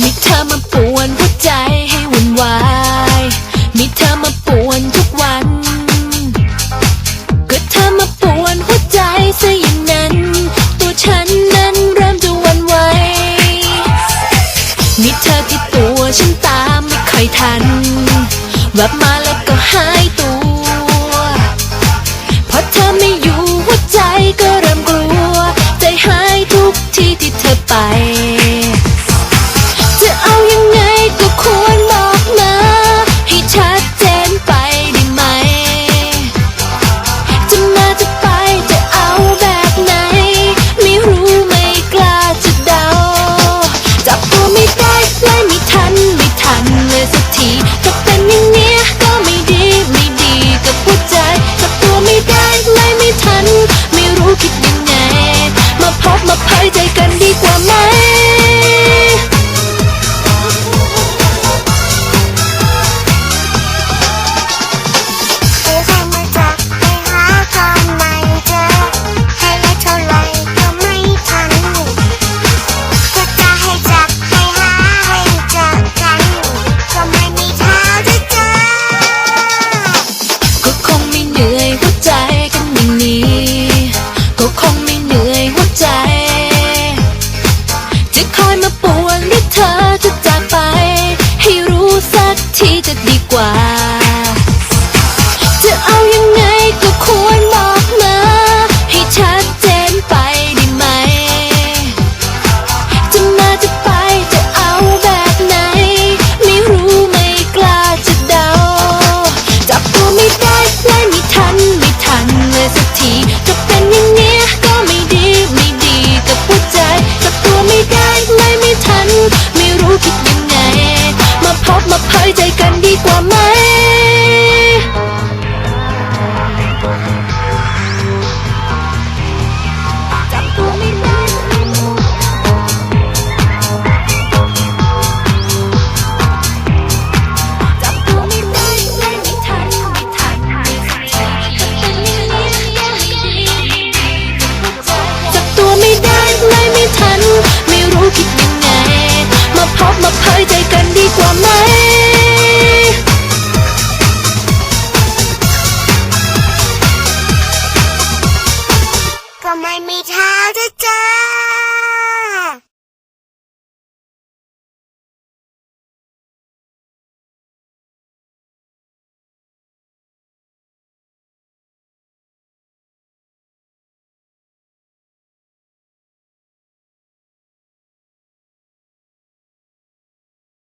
มีเธอมาป่วนหัวใจให้วุ่นวาย มีเธอมาป่วนทุกวัน ก็เธอมาป่วนหัวใจซะอย่างนั้น ตัวฉันนั้นเริ่มจะหวันไหวมีเธอที่ตัวฉันตามไม่ค่อยทันแวบมาแล้วก็หายตัว ไม่รู้คิดยังไง มาพบมาเผยใจกันดีกว่าไหม